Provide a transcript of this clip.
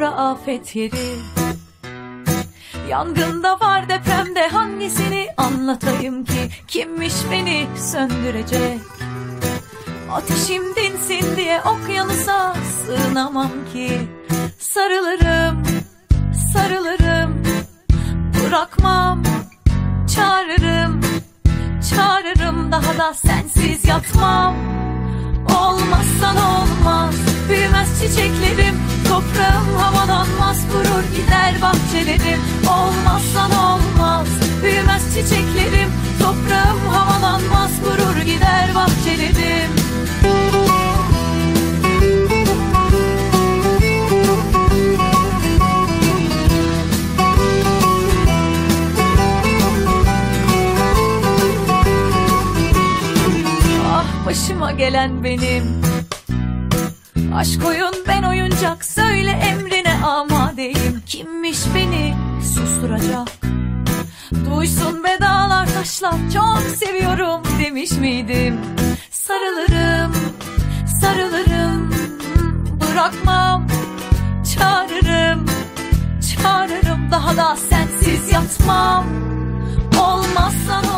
afet yeri. Yangında var depremde hangisini anlatayım ki? Kimmiş beni söndürecek? Ateşim dinsin diye okyanusa sığınamam ki. Sarılırım, sarılırım Bırakmam, çağırırım Çağırırım daha da sensiz yatmam Gider bahçelerim Olmazsan olmaz Büyümez çiçeklerim. Toprağım havalanmaz Kurur gider bahçelerim. Ah başıma gelen benim. Aşk oyun ben oyuncak Söyle emrine susturacak Duysun be dağlar taşlar Çok seviyorum demiş miydim? Sarılırım Sarılırım Bırakmam. Çağırırım Çağırırım daha da sensiz yatmam. Olmazsan